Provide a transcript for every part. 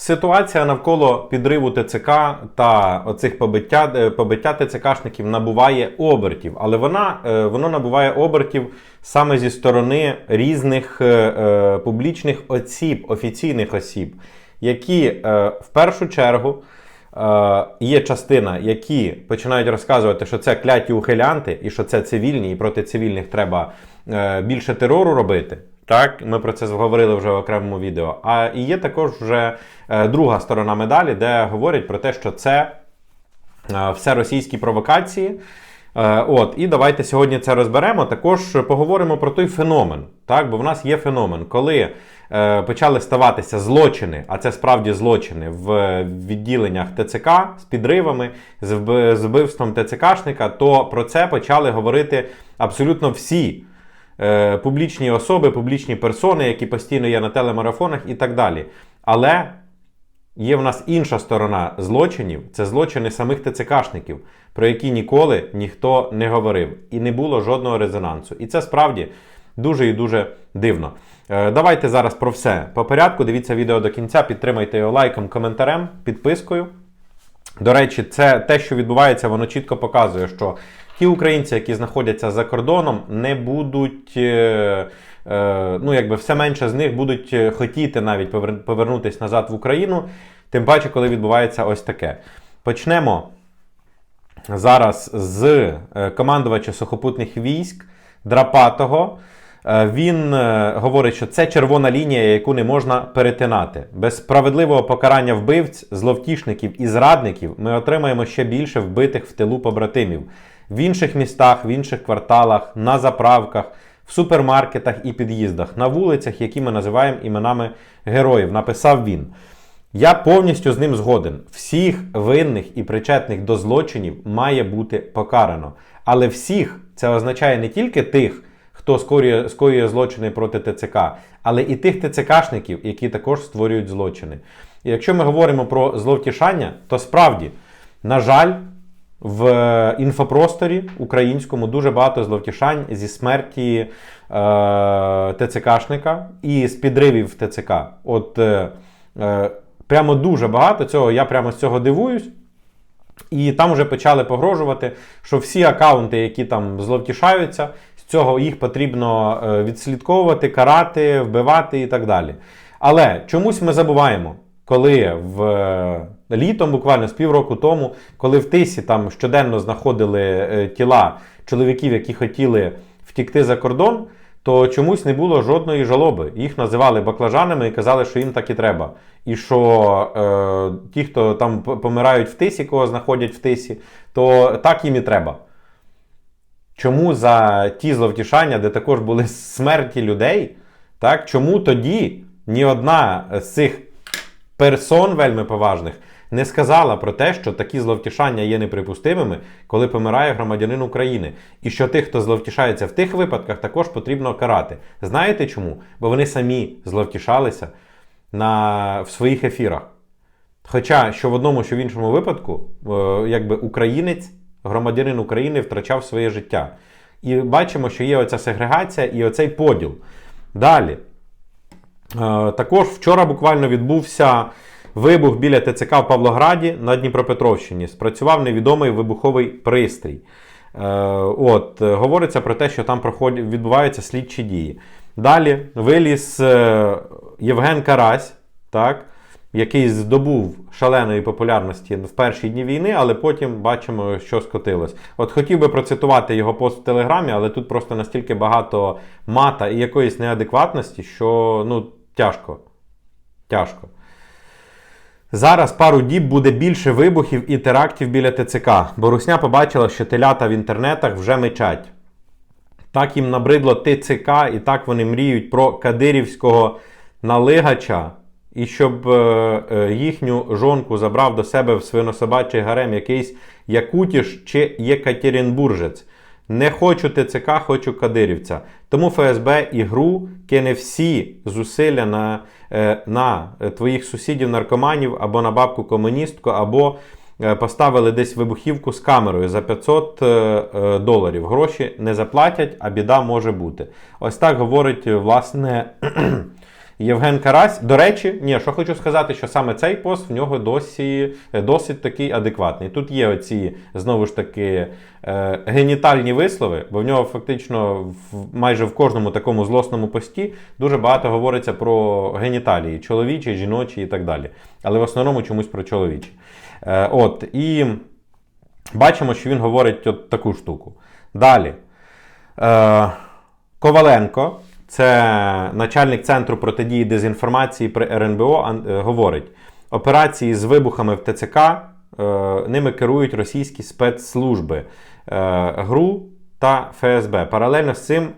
Ситуація навколо підриву ТЦК та оцих побиття, е, побиття ТЦКшників набуває обертів, але вона, е, воно набуває обертів саме зі сторони різних е, е, публічних осіб, офіційних осіб, які е, в першу чергу е, є частина, які починають розказувати, що це кляті ухилянти і що це цивільні, і проти цивільних треба е, більше терору робити. Так, ми про це говорили вже в окремому відео. А і є також вже е, друга сторона медалі, де говорять про те, що це е, все російські провокації. Е, От, і давайте сьогодні це розберемо. Також поговоримо про той феномен. Так, бо в нас є феномен, коли е, почали ставатися злочини, а це справді злочини в відділеннях ТЦК з підривами, з вбивством ТЦКшника, то про це почали говорити абсолютно всі е, публічні особи, публічні персони, які постійно є на телемарафонах і так далі. Але є в нас інша сторона злочинів це злочини самих ТЦКшників, про які ніколи ніхто не говорив і не було жодного резонансу. І це справді дуже і дуже дивно. Е, Давайте зараз про все по порядку. Дивіться відео до кінця, підтримайте його лайком, коментарем, підпискою. До речі, це те, що відбувається, воно чітко показує, що ті українці, які знаходяться за кордоном, не будуть. е, е, Ну, якби все менше з них будуть е, хотіти навіть повернутися назад в Україну, тим паче, коли відбувається ось таке. Почнемо зараз з командувача сухопутних військ Драпатого. Він говорить, що це червона лінія, яку не можна перетинати. Без справедливого покарання вбивць, зловтішників і зрадників ми отримаємо ще більше вбитих в тилу побратимів в інших містах, в інших кварталах, на заправках, в супермаркетах і під'їздах, на вулицях, які ми називаємо іменами героїв. Написав він. Я повністю з ним згоден. Всіх винних і причетних до злочинів має бути покарано. Але всіх це означає не тільки тих, хто скоює, скоює злочини проти ТЦК, але і тих ТЦКшників, які також створюють злочини. І якщо ми говоримо про зловтішання, то справді, на жаль, в інфопросторі українському дуже багато зловтішань зі смерті е, ТЦКшника і з підривів ТЦК. От е, е, прямо дуже багато цього. Я прямо з цього дивуюсь. І там вже почали погрожувати, що всі акаунти, які там зловтішаються, з цього їх потрібно е, відслідковувати, карати, вбивати і так далі. Але чомусь ми забуваємо, коли в е, літом, буквально з півроку тому, коли в Тисі там щоденно знаходили е, тіла чоловіків, які хотіли втікти за кордон, то чомусь не було жодної жалоби. Їх називали баклажанами і казали, що їм так і треба. І що е, ті, хто там помирають в тисі, кого знаходять в тисі, то так їм і треба. Чому за ті зловтішання, де також були смерті людей, так, чому тоді ні одна з цих персон вельми поважних не сказала про те, що такі зловтішання є неприпустимими, коли помирає громадянин України, і що тих, хто зловтішається в тих випадках, також потрібно карати. Знаєте чому? Бо вони самі зловтішалися на, в своїх ефірах. Хоча що в одному, що в іншому випадку, е, якби українець, громадянин України втрачав своє життя. І бачимо, що є оця сегрегація і оцей поділ. Далі. Е, Також вчора буквально відбувся вибух біля ТЦК в Павлограді на Дніпропетровщині. Спрацював невідомий вибуховий пристрій. Е, От, е, говориться про те, що там відбуваються слідчі дії. Далі виліз Євген Карась, так, який здобув шаленої популярності в перші дні війни, але потім бачимо, що скотилось. От хотів би процитувати його пост в Телеграмі, але тут просто настільки багато мата і якоїсь неадекватності, що ну, тяжко. Тяжко. Зараз пару діб буде більше вибухів і терактів біля ТЦК, бо Русня побачила, що телята в інтернетах вже мечать. Так їм набридло ТЦК, і так вони мріють про кадирівського налигача, і щоб е, е, їхню жонку забрав до себе в свинособачий гарем якийсь Якутіш чи Єкатеринбуржець. Не хочу ТЦК, хочу кадирівця. Тому ФСБ ігру кине всі зусилля на, е, на твоїх сусідів-наркоманів або на бабку комуністку, або е, поставили десь вибухівку з камерою за 500 е, е, доларів. Гроші не заплатять, а біда може бути. Ось так говорить, е, власне, Євген Карась. До речі, ні, що хочу сказати, що саме цей пост в нього досі е, досить такий адекватний. Тут є оці знову ж таки е, генітальні вислови, бо в нього фактично в, майже в кожному такому злосному пості дуже багато говориться про геніталії, чоловічі, жіночі і так далі. Але в основному чомусь про чоловічі. Е, от, і бачимо, що він говорить от таку штуку. Далі. Коваленко, це начальник центру протидії дезінформації при РНБО, е, говорить: операції з вибухами в ТЦК е, ними керують російські спецслужби е, ГРУ та ФСБ. Паралельно з цим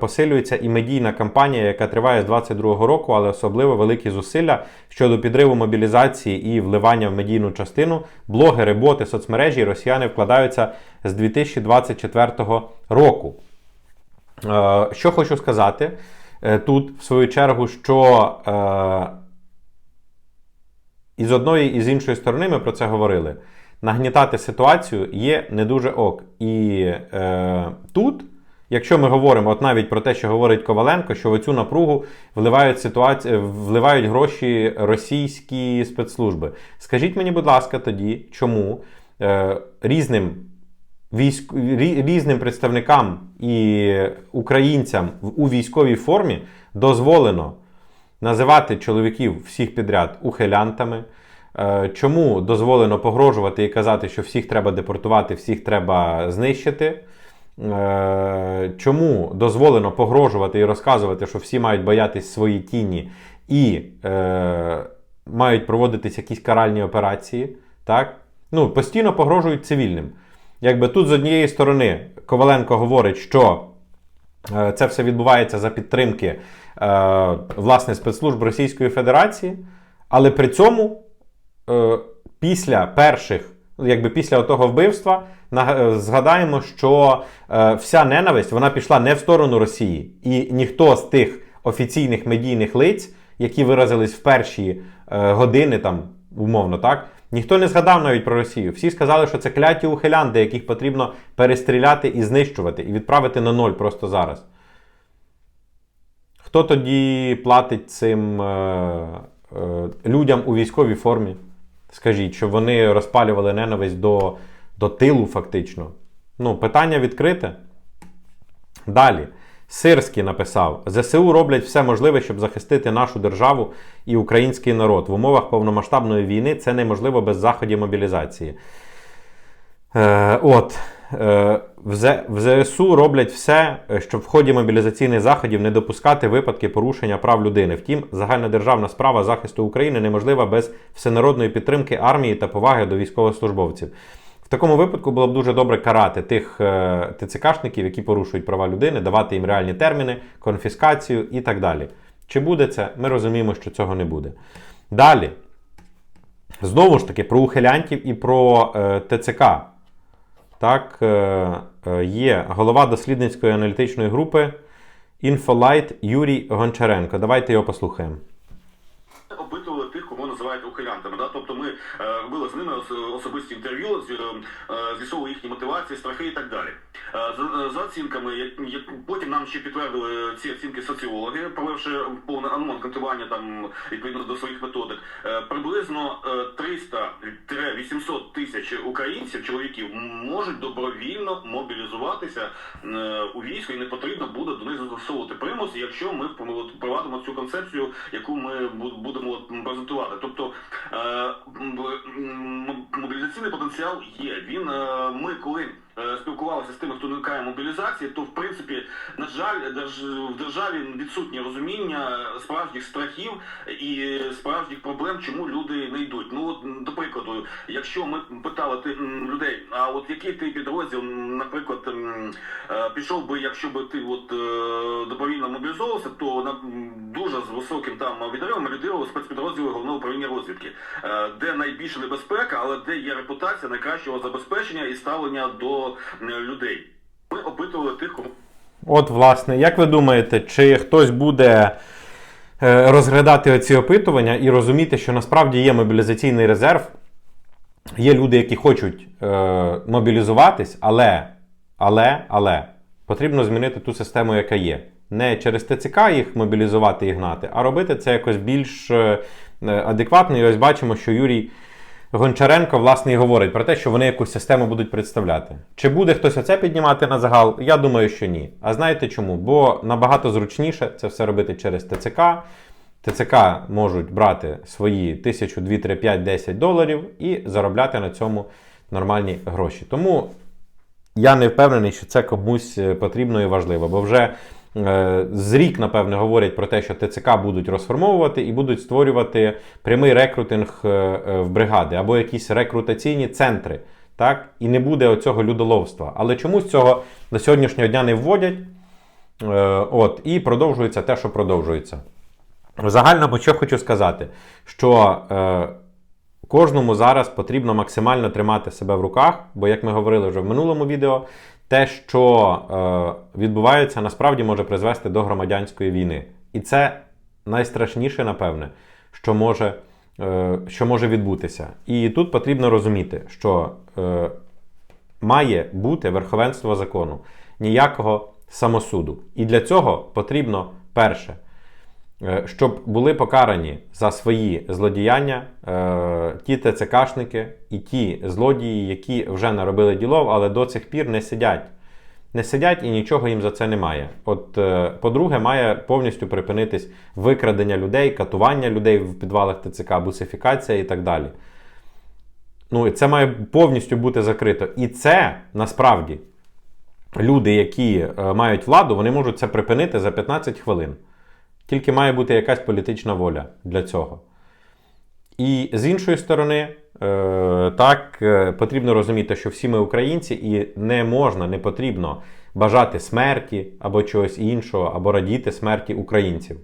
посилюється і медійна кампанія, яка триває з 22-го року, але особливо великі зусилля щодо підриву мобілізації і вливання в медійну частину. Блогери, боти, соцмережі росіяни вкладаються з 2024 року. Е, Що хочу сказати е, тут, в свою чергу, що е, і з одної, і з іншої сторони ми про це говорили. Нагнітати ситуацію є не дуже ок. І тут, якщо ми говоримо от навіть про те, що говорить Коваленко, що в цю напругу вливають, ситуацію, вливають гроші російські спецслужби. Скажіть мені, будь ласка, тоді, чому е, різним військ... різним представникам і українцям у військовій формі дозволено називати чоловіків всіх підряд ухилянтами. Е, Чому дозволено погрожувати і казати, що всіх треба депортувати, всіх треба знищити? Е, Чому дозволено погрожувати і розказувати, що всі мають боятись свої тіні і е, мають проводитись якісь каральні операції? Так? Ну, постійно погрожують цивільним. Якби тут з однієї сторони Коваленко говорить, що е, це все відбувається за підтримки е, власне спецслужб Російської Федерації, але при цьому е, після перших, якби після того вбивства, згадаємо, що вся ненависть вона пішла не в сторону Росії, і ніхто з тих офіційних медійних лиць, які виразились в перші години, там умовно так. Ніхто не згадав навіть про Росію. Всі сказали, що це кляті ухилянти, яких потрібно перестріляти і знищувати, і відправити на ноль просто зараз. Хто тоді платить цим е, е, людям у військовій формі? Скажіть, щоб вони розпалювали ненависть до, до тилу, фактично. Ну, питання відкрите. Далі. Сирський написав: ЗСУ роблять все можливе, щоб захистити нашу державу і український народ. В умовах повномасштабної війни це неможливо без заходів мобілізації. Е, от. Е, в, ЗСУ роблять все, щоб в ході мобілізаційних заходів не допускати випадки порушення прав людини. Втім, загальнодержавна справа захисту України неможлива без всенародної підтримки армії та поваги до військовослужбовців. В такому випадку було б дуже добре карати тих е, ТЦКшників, які порушують права людини, давати їм реальні терміни, конфіскацію і так далі. Чи буде це? Ми розуміємо, що цього не буде. Далі. Знову ж таки, про ухилянтів і про е, ТЦК. Так, е, е, є голова дослідницької аналітичної групи Infolight Юрій Гончаренко. Давайте його послухаємо. опитували тих, кого називають ухилянтами. Да? Тобто ми е, робили з ними особисті інтерв'ю, е, е, з'ясовували їхні мотивації, страхи і так далі. За, оцінками, потім нам ще підтвердили ці оцінки соціологи, провівши повне ну, анкетування там відповідно до своїх методик, приблизно е, 300-800 тисяч українців, чоловіків, можуть добровільно мобілізуватися у військо і не потрібно буде до них застосовувати примус, якщо ми впровадимо цю концепцію, яку ми будемо презентувати. Тобто мобілізаційний потенціал є. Він е, ми коли. е, Спілкувалися з тими, хто уникає мобілізації, то в принципі, на жаль, в державі відсутнє розуміння справжніх страхів і справжніх проблем, чому люди не йдуть. Ну от до прикладу, якщо ми питали ти, людей, а от який ти підрозділ, наприклад, е, пішов би, якщо би ти от е, добровільно мобілізовувався, то на з високим там відривом лідирував спецпідрозділи головного управління розвідки, е, де найбільша небезпека, але де є репутація найкращого забезпечення і ставлення до людей. Ми опитували тих, кого От, власне, як ви думаєте, чи хтось буде е, розглядати оці опитування і розуміти, що насправді є мобілізаційний резерв, є люди, які хочуть е, мобілізуватись, але, але, але потрібно змінити ту систему, яка є. Не через ТЦК їх мобілізувати і гнати, а робити це якось більш е, е, адекватно. І ось бачимо, що Юрій Гончаренко власне і говорить про те, що вони якусь систему будуть представляти. Чи буде хтось оце піднімати на загал? Я думаю, що ні. А знаєте чому? Бо набагато зручніше це все робити через ТЦК. ТЦК можуть брати свої 1000, 2, 3, 5, 10 доларів і заробляти на цьому нормальні гроші. Тому я не впевнений, що це комусь е, потрібно і важливо, бо вже з рік, напевне, говорять про те, що ТЦК будуть розформовувати і будуть створювати прямий рекрутинг е, е, в бригади або якісь рекрутаційні центри. Так? І не буде оцього людоловства. Але чомусь цього до сьогоднішнього дня не вводять. Е, от, і продовжується те, що продовжується. Загально, бо що хочу сказати, що е, кожному зараз потрібно максимально тримати себе в руках, бо, як ми говорили вже в минулому відео, те, що е, відбувається, насправді може призвести до громадянської війни. І це найстрашніше, напевне, що може, е, що може відбутися. І тут потрібно розуміти, що е, має бути верховенство закону, ніякого самосуду. І для цього потрібно перше. Е, щоб були покарані за свої злодіяння е, ті ТЦКшники і ті злодії, які вже наробили ділов, але до цих пір не сидять. Не сидять і нічого їм за це немає. От, е, по-друге, має повністю припинитись викрадення людей, катування людей в підвалах ТЦК, бусифікація і так далі. Ну, це має повністю бути закрито. І це насправді люди, які мають владу, вони можуть це припинити за 15 хвилин. Тільки має бути якась політична воля для цього. І з іншої сторони, е, так, е, потрібно розуміти, що всі ми українці, і не можна, не потрібно бажати смерті або чогось іншого, або радіти смерті українців.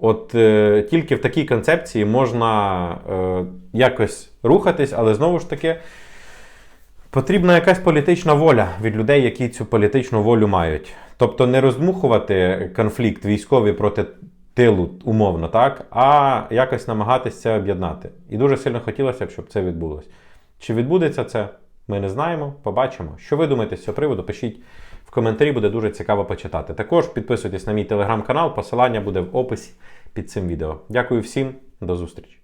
От е, тільки в такій концепції можна е, якось рухатись, але знову ж таки. Потрібна якась політична воля від людей, які цю політичну волю мають. Тобто не роздмухувати конфлікт військовий проти тилу, умовно, так, а якось намагатися це об'єднати. І дуже сильно хотілося б, щоб це відбулося. Чи відбудеться це, ми не знаємо, побачимо. Що ви думаєте з цього приводу? Пишіть в коментарі, буде дуже цікаво почитати. Також підписуйтесь на мій телеграм-канал, посилання буде в описі під цим відео. Дякую всім, до зустрічі!